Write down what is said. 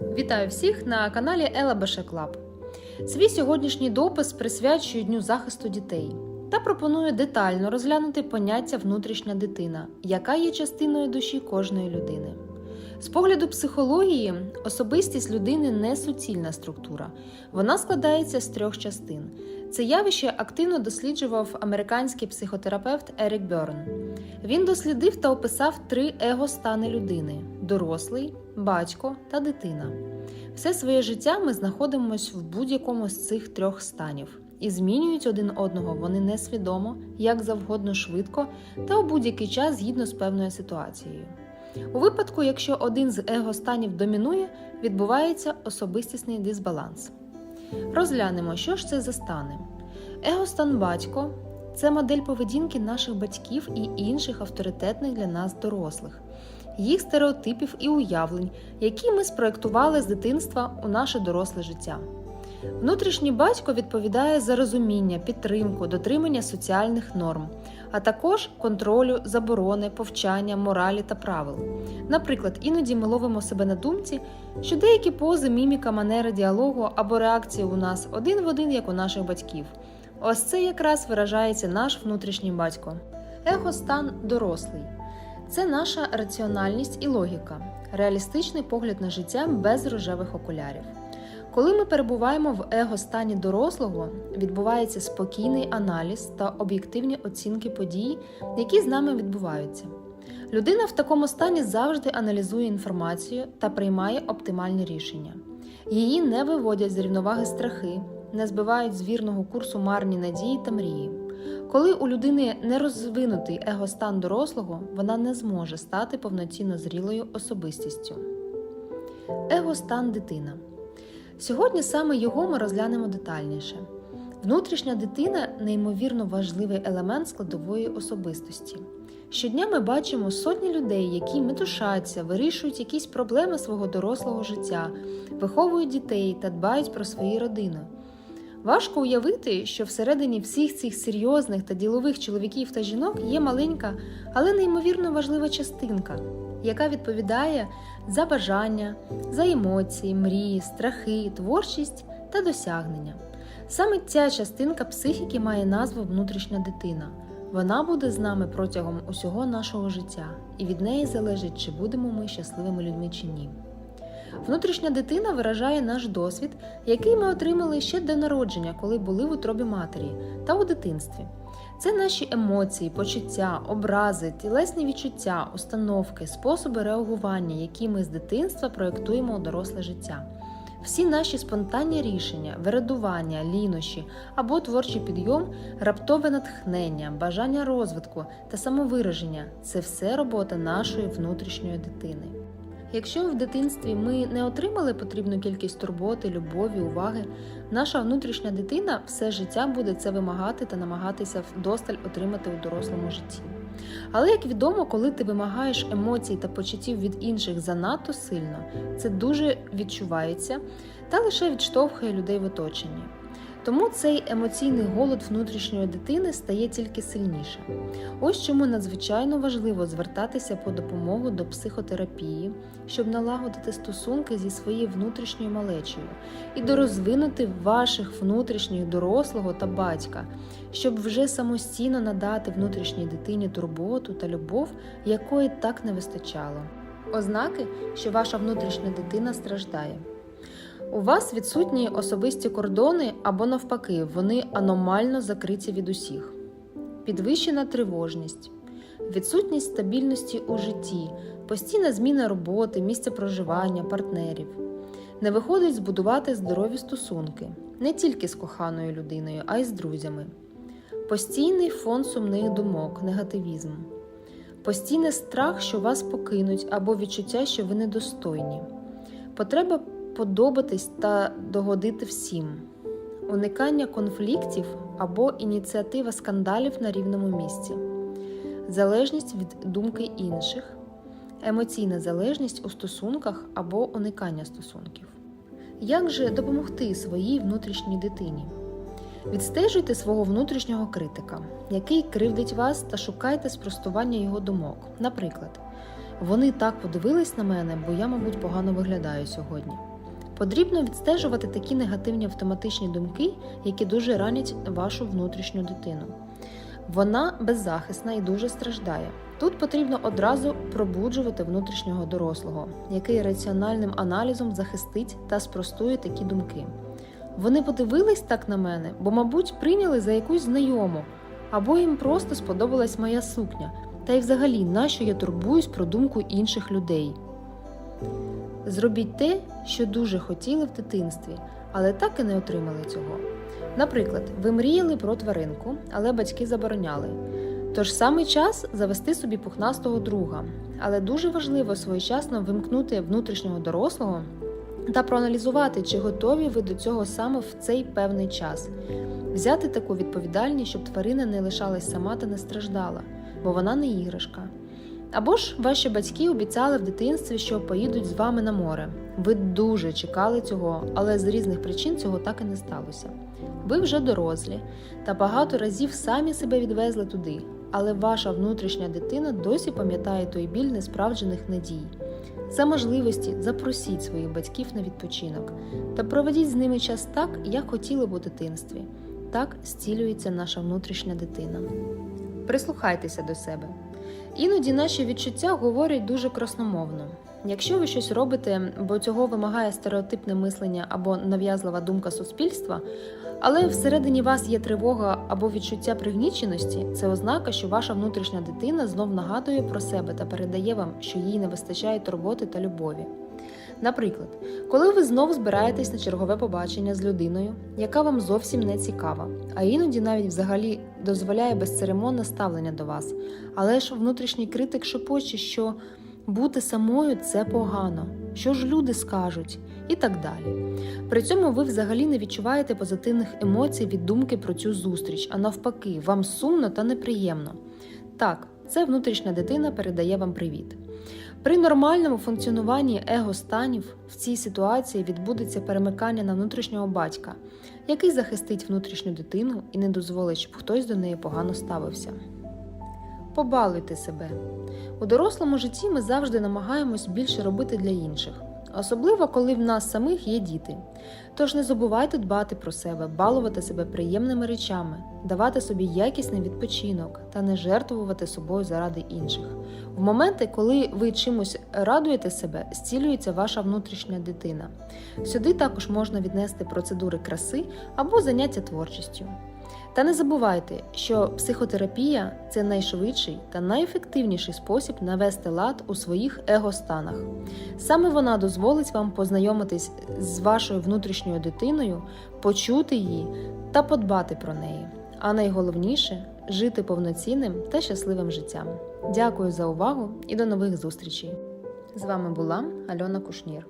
Вітаю всіх на каналі Ела Клаб. Свій сьогоднішній допис присвячую Дню захисту дітей та пропоную детально розглянути поняття внутрішня дитина, яка є частиною душі кожної людини. З погляду психології, особистість людини не суцільна структура. Вона складається з трьох частин. Це явище активно досліджував американський психотерапевт Ерік Бьорн. Він дослідив та описав три его-стани людини: дорослий, батько та дитина. Все своє життя ми знаходимося в будь-якому з цих трьох станів, і змінюють один одного вони несвідомо, як завгодно швидко та у будь-який час згідно з певною ситуацією. У випадку, якщо один з его-станів домінує, відбувається особистісний дисбаланс. Розглянемо, що ж це за стани. Егостан батько це модель поведінки наших батьків і інших авторитетних для нас дорослих, їх стереотипів і уявлень, які ми спроектували з дитинства у наше доросле життя. Внутрішній батько відповідає за розуміння, підтримку, дотримання соціальних норм, а також контролю, заборони, повчання, моралі та правил. Наприклад, іноді ми ловимо себе на думці, що деякі пози, міміка, манери діалогу або реакції у нас один в один, як у наших батьків. Ось це якраз виражається наш внутрішній батько. Егостан дорослий це наша раціональність і логіка, реалістичний погляд на життя без рожевих окулярів. Коли ми перебуваємо в его-стані дорослого, відбувається спокійний аналіз та об'єктивні оцінки подій, які з нами відбуваються. Людина в такому стані завжди аналізує інформацію та приймає оптимальні рішення. Її не виводять з рівноваги страхи, не збивають з вірного курсу марні надії та мрії. Коли у людини не розвинутий егостан дорослого, вона не зможе стати повноцінно зрілою особистістю. Егостан дитина. Сьогодні саме його ми розглянемо детальніше. Внутрішня дитина неймовірно важливий елемент складової особистості. Щодня ми бачимо сотні людей, які метушаться, вирішують якісь проблеми свого дорослого життя, виховують дітей та дбають про свої родини. Важко уявити, що всередині всіх цих серйозних та ділових чоловіків та жінок є маленька, але неймовірно важлива частинка, яка відповідає за бажання, за емоції, мрії, страхи, творчість та досягнення. Саме ця частинка психіки має назву внутрішня дитина. Вона буде з нами протягом усього нашого життя, і від неї залежить, чи будемо ми щасливими людьми чи ні. Внутрішня дитина виражає наш досвід, який ми отримали ще до народження, коли були в утробі матері, та у дитинстві. Це наші емоції, почуття, образи, тілесні відчуття, установки, способи реагування, які ми з дитинства проєктуємо у доросле життя. Всі наші спонтанні рішення, вирадування, лінощі або творчий підйом, раптове натхнення, бажання розвитку та самовираження це все робота нашої внутрішньої дитини. Якщо в дитинстві ми не отримали потрібну кількість турботи, любові, уваги, наша внутрішня дитина все життя буде це вимагати та намагатися вдосталь отримати у дорослому житті. Але як відомо, коли ти вимагаєш емоцій та почуттів від інших занадто сильно, це дуже відчувається та лише відштовхує людей в оточенні. Тому цей емоційний голод внутрішньої дитини стає тільки сильніше. Ось чому надзвичайно важливо звертатися по допомогу до психотерапії, щоб налагодити стосунки зі своєю внутрішньою малечею і дорозвинути ваших внутрішніх дорослого та батька, щоб вже самостійно надати внутрішній дитині турботу та любов, якої так не вистачало. Ознаки, що ваша внутрішня дитина страждає. У вас відсутні особисті кордони або навпаки, вони аномально закриті від усіх, підвищена тривожність, відсутність стабільності у житті, постійна зміна роботи, місця проживання, партнерів. Не виходить збудувати здорові стосунки не тільки з коханою людиною, а й з друзями, постійний фон сумних думок, негативізм, постійний страх, що вас покинуть, або відчуття, що ви недостойні, потреба подобатись та догодити всім, уникання конфліктів або ініціатива скандалів на рівному місці, залежність від думки інших, емоційна залежність у стосунках або уникання стосунків. Як же допомогти своїй внутрішній дитині? Відстежуйте свого внутрішнього критика, який кривдить вас та шукайте спростування його думок. Наприклад, Вони так подивились на мене, бо я, мабуть, погано виглядаю сьогодні. Потрібно відстежувати такі негативні автоматичні думки, які дуже ранять вашу внутрішню дитину. Вона беззахисна і дуже страждає. Тут потрібно одразу пробуджувати внутрішнього дорослого, який раціональним аналізом захистить та спростує такі думки. Вони подивились так на мене, бо, мабуть, прийняли за якусь знайому, або їм просто сподобалась моя сукня. Та й взагалі, нащо я турбуюсь про думку інших людей. Зробіть те, що дуже хотіли в дитинстві, але так і не отримали цього. Наприклад, ви мріяли про тваринку, але батьки забороняли. Тож саме час завести собі пухнастого друга, але дуже важливо своєчасно вимкнути внутрішнього дорослого та проаналізувати, чи готові ви до цього саме в цей певний час. Взяти таку відповідальність, щоб тварина не лишалась сама та не страждала, бо вона не іграшка. Або ж ваші батьки обіцяли в дитинстві, що поїдуть з вами на море. Ви дуже чекали цього, але з різних причин цього так і не сталося. Ви вже дорослі та багато разів самі себе відвезли туди, але ваша внутрішня дитина досі пам'ятає той біль несправджених надій. За можливості запросіть своїх батьків на відпочинок та проведіть з ними час так, як хотіли б у дитинстві. Так зцілюється наша внутрішня дитина. Прислухайтеся до себе. Іноді наші відчуття говорять дуже красномовно. Якщо ви щось робите, бо цього вимагає стереотипне мислення або нав'язлива думка суспільства, але всередині вас є тривога або відчуття пригніченості, це ознака, що ваша внутрішня дитина знов нагадує про себе та передає вам, що їй не вистачає турботи та любові. Наприклад, коли ви знову збираєтесь на чергове побачення з людиною, яка вам зовсім не цікава, а іноді навіть взагалі дозволяє безцеремонне ставлення до вас, але ж внутрішній критик шепоче, що бути самою це погано, що ж люди скажуть, і так далі. При цьому ви взагалі не відчуваєте позитивних емоцій від думки про цю зустріч, а навпаки, вам сумно та неприємно. Так, це внутрішня дитина передає вам привіт. При нормальному функціонуванні его-станів в цій ситуації відбудеться перемикання на внутрішнього батька, який захистить внутрішню дитину і не дозволить, щоб хтось до неї погано ставився. Побалуйте себе. У дорослому житті ми завжди намагаємось більше робити для інших, особливо коли в нас самих є діти. Тож не забувайте дбати про себе, балувати себе приємними речами, давати собі якісний відпочинок та не жертвувати собою заради інших. В моменти, коли ви чимось радуєте себе, зцілюється ваша внутрішня дитина. Сюди також можна віднести процедури краси або заняття творчістю. Та не забувайте, що психотерапія це найшвидший та найефективніший спосіб навести лад у своїх егостанах. Саме вона дозволить вам познайомитись з вашою внутрішньою дитиною, почути її та подбати про неї. А найголовніше жити повноцінним та щасливим життям. Дякую за увагу і до нових зустрічей! З вами була Альона Кушнір.